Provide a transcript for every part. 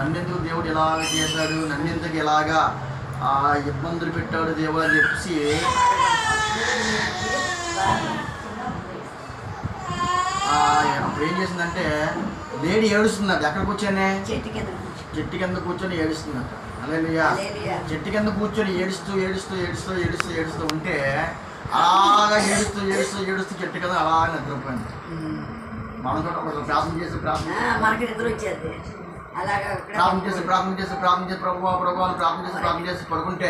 నన్నెందుకు దేవుడు ఇలాగ చేశాడు? నన్నెందుకు ఇలాగా ఆ, ఇబ్బందులు పెట్టాడు దేవుడు అని చెప్పేసి ఆ, అప్పుడు ఏం చేసిందంటే లేడీ ఏడుస్తుందంట ఎక్కడ కూర్చొని చెట్టు కింద కూర్చొని అలేలుయా హల్లెలూయా. చెట్టు కింద కూర్చొని ఏడుస్తూ ఏడుస్తూ ఏడుస్తూ ఏడుస్తూ ఏడుస్తూ ఉంటే అలాగా ఏడుస్తూ ఏడుస్తూ ఏడుస్తూ చెట్టు కింద అలాగా నిద్రపోయింది. మనం కూడా ప్రార్థన చేసి ప్రార్థన మనకి నిద్ర వచ్చేది. ప్రార్థన చేసి ప్రార్థన చేసి ప్రార్థన చేసి ప్రభు ప్రభు అని ప్రార్థన చేసి ప్రార్థన చేసి పడుకుంటే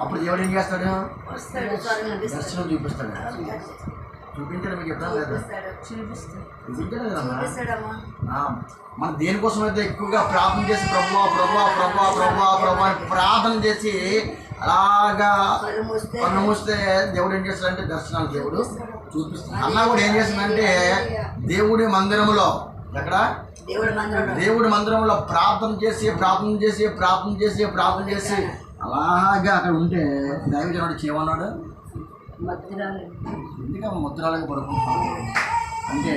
అప్పుడు దేవుడు ఏం చేస్తాడు. దర్శనం చూపిస్తాడు. చూపించడం మీకు చెప్తాను లేదా. చూపించడం కదమ్మా మనం దేనికోసం అయితే ఎక్కువగా ప్రార్థన చేసి ప్రభు ప్రభు ప్రభు ప్రభు ప్రభు అని ప్రార్థన చేసి అలాగా కన్ను మూస్తే దేవుడు ఏం చేస్తాడంటే దర్శనాలు దేవుడు చూపిస్తాడు. అన్న కూడా ఏం చేస్తుందంటే దేవుడి మందిరములో ఎక్కడ? దేవుడి మందిరంలో. దేవుడి మందిరంలో ప్రార్థన చేసి ప్రార్థన చేసి ప్రార్థన చేసి ప్రార్థన చేసి. అలాగా అక్కడ ఉంటే దైవజనుడు చేయమన్నాడు? ఎందుకమ్మ ముద్రాలకు పడుకుంటున్నాడు అంటే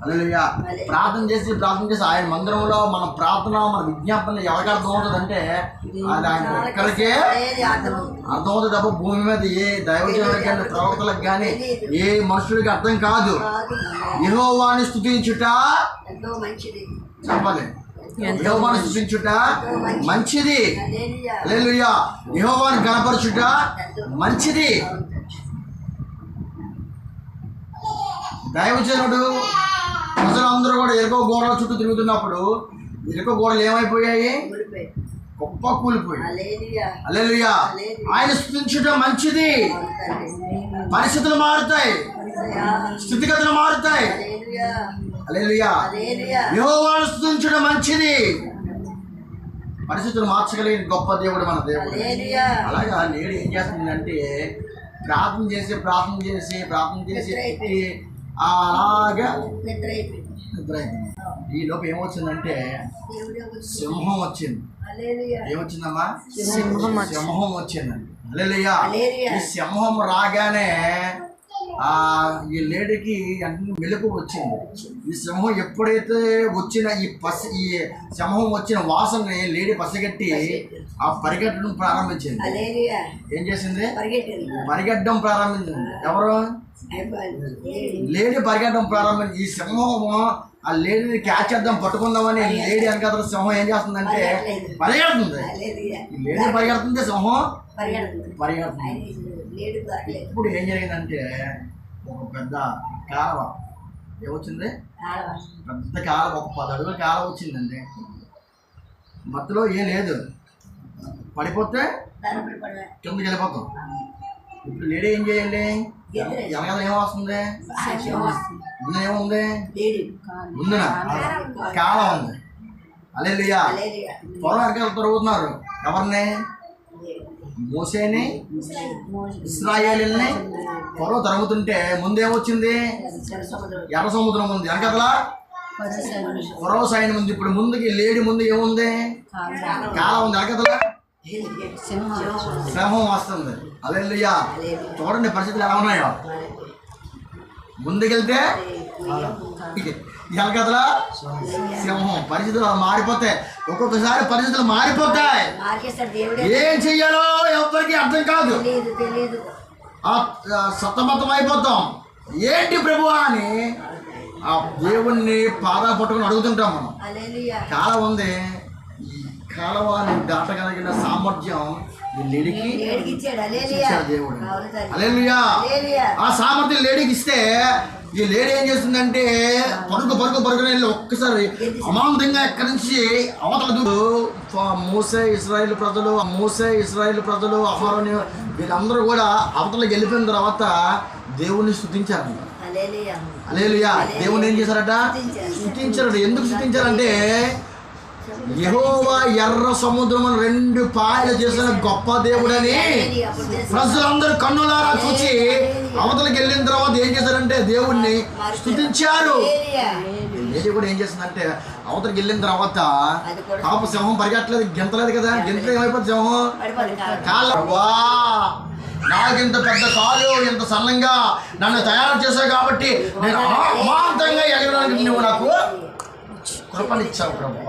అల్లెలుయ్యా ప్రార్థన చేసి ప్రార్థన చేసి ఆయన మందిరంలో మన ప్రార్థన మన విజ్ఞాపన ఎవరికి అర్థం అది ఆయన ఒక్కరికే ఏది అర్థం అర్థమవుతుంది తప్ప భూమి మీద ఏ దైవజనులకు కానీ ప్రవక్తలకు కానీ ఏ మనుషుడికి అర్థం కాదు. యెహోవాని మంచిది. చెప్పాలి. యెహోవాని స్తుతించుట మంచిది. అల్లెలుయ్యా యెహోవాని గణపరచుట మంచిది. దైవజనుడు ప్రజలందరూ కూడా ఎరుకో గోడల చుట్టూ తిరుగుతున్నప్పుడు ఎరుకో గోడలు ఏమైపోయాయి. గొప్ప కూలిపోయాయి. అల్లెలుయ్యా ఆయన స్థుతించుట మంచిది. పరిస్థితులు మారుతాయి. స్థితిగతులు మారుతాయి. యెహోవాను స్థుతించడం మంచిది పరిస్థితులు మార్చగలిగిన గొప్ప దేవుడు మన దేవుడు. అలాగా నేడు ఏం చేస్తుందంటే ప్రార్థన చేసి ప్రార్థన చేసి ప్రార్థన చేసి అలాగా నిద్ర అయిపోయింది. నిద్ర అయిపోయింది. ఈ లోపు ఏమొచ్చిందంటే. సింహం వచ్చింది హల్లెలూయా. ఏమొచ్చిందమ్మా సింహం సింహం వచ్చిందండి. ఈ సింహం రాగానే ఆ ఈ లేడీకి అన్ని మెలకు వచ్చింది ఈ సింహం ఎప్పుడైతే వచ్చిన ఈ పసి ఈ సింహం వచ్చిన వాసనని లేడీ పసిగట్టి ఆ పరిగెట్టడం ప్రారంభించింది హల్లెలూయా. ఏం చేసింది. పరిగెట్టడం ప్రారంభించింది ఎవరు. లేడీ. పరిగెట్టడం ప్రారంభించి ఈ సింహం ఆ లేడీని క్యాచ్ చేద్దాం పట్టుకుందామని లేడీ వెనకాల సింహం ఏం చేస్తుందంటే పరిగెడుతుంది. లేడీ పరిగెడుతుంది సింహం పరిగెడుతుంది. ఇప్పుడు ఏం జరిగిందంటే ఒక పెద్ద కాలువ. ఏమొచ్చింది. పెద్ద కాలువ ఒక పది అడుగుల కాలువ వచ్చిందండి. మధ్యలో ఏం లేదు. పడిపోతే. కిందకి వెళ్ళిపోతాం. ఇప్పుడు లేడీ ఏం చేయాలి వెనకాల ఏం వస్తుంది సాక్ష్యం వస్తుంది. ముందు ఏముంది. ముందున కాలం ఉంది అలెలుయా హల్లెలూయా. త్వరగా వెనకాల తిరుగుతున్నారు ఎవరిని మోసేని ఇస్రాయేలీల్ని త్వరగా తరుగుతుంటే ముందేమొచ్చింది. ఎర్ర సముద్రం ఉంది వెనకతలా పొరవ సైన్యం ఉంది ఇప్పుడు ముందుకి లేడి ముందు ఏముంది కాలం ఉంది వెనకతలా సింహం. వస్తుంది అలెలుయా చూడండి పరిస్థితులు ఎలా ఉన్నాయో. ముందుకెళ్తే వెనకతలా సింహం. పరిస్థితులు మారిపోతాయి ఒక్కొక్కసారి పరిస్థితులు మారిపోతాయి. ఏం చెయ్యాలో ఎవరికి అర్థం కాదు. సతమతం అయిపోతాం. ఏంటి ప్రభు అని ఆ దేవుణ్ణి పాదా పట్టుకుని అడుగుతుంటాం మనం. కాలం ఉంది. కాలవాన్ని దాటగలిగిన సామర్థ్యం లేడీకి దేవుడు. అలెలుయా. ఆ సామర్థ్యం లేడీకి ఇస్తే ఈ లేడీ ఏం చేస్తుందంటే పరుగు పరుగు పరుగున వెళ్ళి ఒక్కసారి అమాంతంగా ఎక్కడి నుంచి అవతల మూసే ఇస్రాయేల్ ప్రజలు మూసే ఇస్రాయేల్ ప్రజలు అహరోని వీళ్ళందరూ కూడా అవతలకి వెళ్ళిపోయిన తర్వాత దేవుణ్ణి స్థుతించారు. అలేలుయా దేవుని ఏం చేశారట? స్థుతించారట. ఎందుకు స్థుతించారంటే యహోవా ఎర్ర సముద్రం రెండు పాయలు చేసిన గొప్ప దేవుడని ప్రజలందరూ కన్నులారా చూసి అవతలకి వెళ్ళిన తర్వాత ఏం చేశారంటే దేవుణ్ణి స్థుతించారు హల్లెలూయా. కూడా ఏం చేసిందంటే అవతలకి వెళ్ళిన తర్వాత పాప సింహం పరిగెట్టలేదు గింతలేదు కదా? గింత ఏమైపోతుంది సింహం? కాళ్ళ. వా! నాకింత పెద్ద కాలు ఇంత సన్నంగా నన్ను తయారు చేశావు కాబట్టి నేను అమాంతంగా ఎగరడానికి నువ్వు నాకు కృపనిచ్చావు ప్రభు.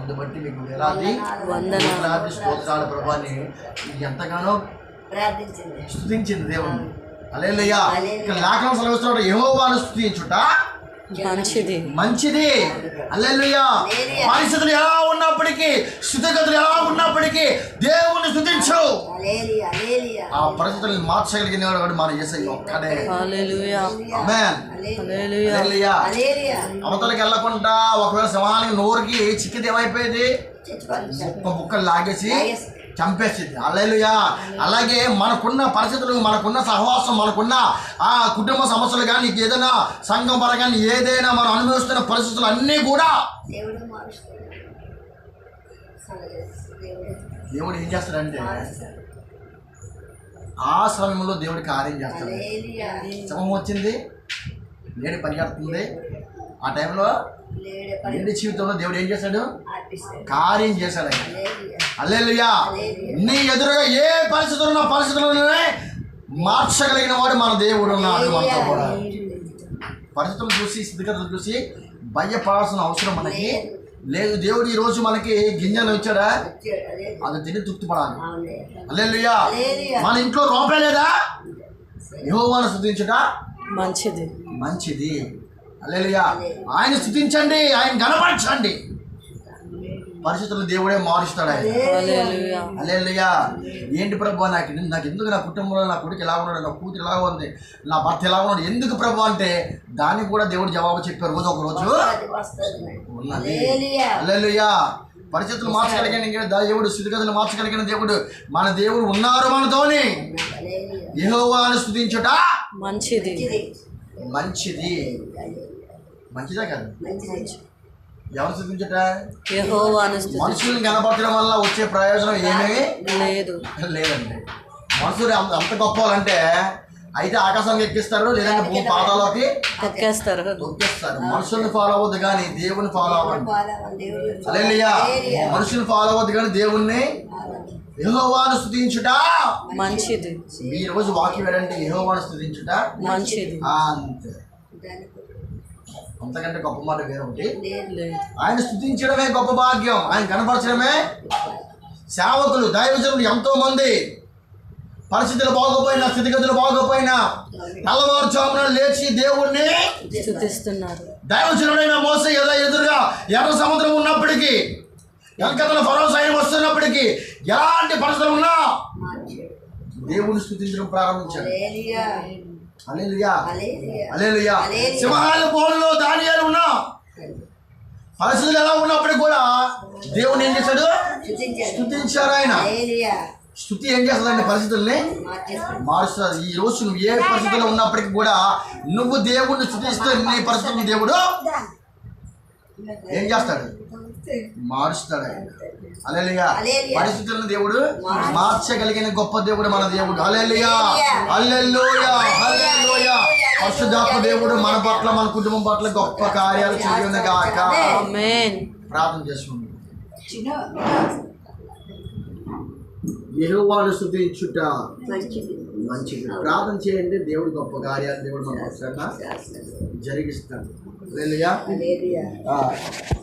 అందు బట్టి మీకు వేలాది. వేలాది స్తోత్రాల ప్రభాని ఎంతగానో స్తుతించింది దేవుని అలేలయ్యా. ఇక్కడ లేఖనం సెలవుస్తున్నాడు యెహోవాను స్తుతించుట మంచిది. మంచిది. అల్లెలుయ్యా. పరిస్థితులు ఎలా ఉన్నప్పటికీ స్థితిగతులు ఎలా ఉన్నప్పటికీ దేవుని అలేలియా ఆ పరిస్థితులను మార్చగలిగిన వాడు మన యేసయ్య ఒక్కడే. అవతలకి వెళ్ళకుండా ఒకవేళ సింహానికి నోరుకి ముక్క ముక్కలు లాగేసి లాగేసి. చంపేసింది. అల్లెలుయా. అలాగే మనకున్న పరిస్థితులు మనకున్న సహవాసం మనకున్న ఆ కుటుంబ సమస్యలు కానీ ఏదైనా సంఘం పరంగా ఏదైనా మనం అనుభవిస్తున్న పరిస్థితులు అన్నీ కూడా దేవుడు ఏం చేస్తాడంటే ఆ సమయంలో దేవుడి కార్యం చేస్తాడు. శవం వచ్చింది. లేడి పరిగెడుతుంది ఆ టైంలో లేడే లేడి జీవితంలో దేవుడు ఏం చేశాడు? కార్యం చేశాడు ఆయన. అల్లెలుయా నీ ఎదురుగా ఏ పరిస్థితులు ఉన్న పరిస్థితుల్లోనే మార్చగలిగిన వాడు మన దేవుడు ఉన్నాడు మనతో కూడా. పరిస్థితులు చూసి స్థితిగతులు చూసి భయపడాల్సిన అవసరం మనకి. లేదు. దేవుడు ఈ రోజు మనకి గింజలు ఇచ్చాడా? వచ్చాడు అదే. తిని తృప్తిపడాలి. అల్లెలుయా హల్లెలూయా. మన ఇంట్లో రూపాయి లేదా? యెహోవాను స్థుతించుట మంచిది. మంచిది. అల్లెలుయా ఆయన స్థుతించండి ఆయన గణపరచండి పరిస్థితులు దేవుడే మారుస్తాడు ఆయన. అల్లెలుయా ఏంటి ప్రభు నాకు నాకు ఎందుకు నా కుటుంబంలో నా కొడుకు ఎలా ఉన్నాడు నా కూతురు ఎలా ఉంది నా భర్త ఎలా ఉన్నాడు ఎందుకు ప్రభు అంటే దానికి కూడా దేవుడు జవాబు చెప్పారు రోజు ఒక రోజు ఉన్నది. అల్లెలుయా పరిస్థితులు మార్చగలిగిన దేవుడు స్థితిగతులు మార్చగలిగిన దేవుడు మన దేవుడు ఉన్నారు మనతోని. యెహోవాను స్థుతించుట మంచిది. మంచిది. మంచిది కదా? ఎవరు స్తుతి మనుషుల్ని కనపడడం వల్ల వచ్చే ప్రయోజనం ఏమీ? లేదు. లేదండి. మనుషులు అంత అంత గొప్ప వాళ్ళంటే అయితే ఆకాశానికి ఎక్కిస్తారు లేదంటే భూ పాతాలోకి తొక్కేస్తారు. తొక్కిస్తారు. మనుషుల్ని ఫాలో అవ్వద్దు కానీ దేవుని ఫాలో అవ్వండి. అలెలియా మనుషుల్ని ఫాలో అవ్వద్దు కానీ దేవుణ్ణి యెహోవాను స్థుతించుట మంచిది. ఈ రోజు వాక్యం ఏంటంటే యెహోవాను స్థుతించుట మంచిది. అంతే. అంతకంటే గొప్ప మాట వేరే ఒకటి. ఆయన స్థుతించడమే గొప్ప భాగ్యం. ఆయన కనపరచడమే సేవకులు దైవజనులు ఎంతో మంది పరిస్థితులు బాగోపోయినా స్థితిగతులు బాగోపోయినా తెల్లవారుజామున లేచి దేవుణ్ణి స్థుతిస్తున్నారు. దైవజనుడైన మోస ఎద ఎదురుగా ఎర్ర సముద్రం ఉన్నప్పటికీ వెనకతల ఫరో వస్తున్నప్పటికీ ఎలాంటి పరిస్థితులు ఉన్నా దేవుని స్థుతించడం ప్రారంభించాడు. సింహాల బోన్లో ధాన్యాలు ఉన్నా. పరిస్థితులు ఎలా ఉన్నప్పటికీ కూడా దేవుని ఏం చేశాడు? స్థుతించారు ఆయన. స్థుతి ఏం చేస్తుందండి పరిస్థితుల్ని మారుస్తుంది ఈ రోజు నువ్వు ఏ పరిస్థితుల్లో ఉన్నప్పటికీ కూడా నువ్వు దేవుణ్ణి స్థుతిస్తే నీ పరిస్థితులను దేవుడు ఏం చేస్తాడు? మారుస్తాడు ఆయన అలెలియా హల్లెలూయా. పరిస్థితులను దేవుడు మార్చగలిగిన గొప్ప దేవుడు మన దేవుడు. అలెలియా అల్లెల్లోయా అల్లెల్లోయా పరిశుద్ధాత్మ దేవుడు మన పట్ల మన కుటుంబం పట్ల గొప్ప కార్యాలు చేయను గాక ఆమేన్. ప్రార్థన చేసుకుందాం. యెహోవాను స్థుతించుట మంచిది. ప్రార్థన చేయండి. దేవుడు గొప్ప కార్యాలు దేవుడు మన పక్షాన జరిగిస్తాడు. హల్లెలూయా. అలేలియా ఆ.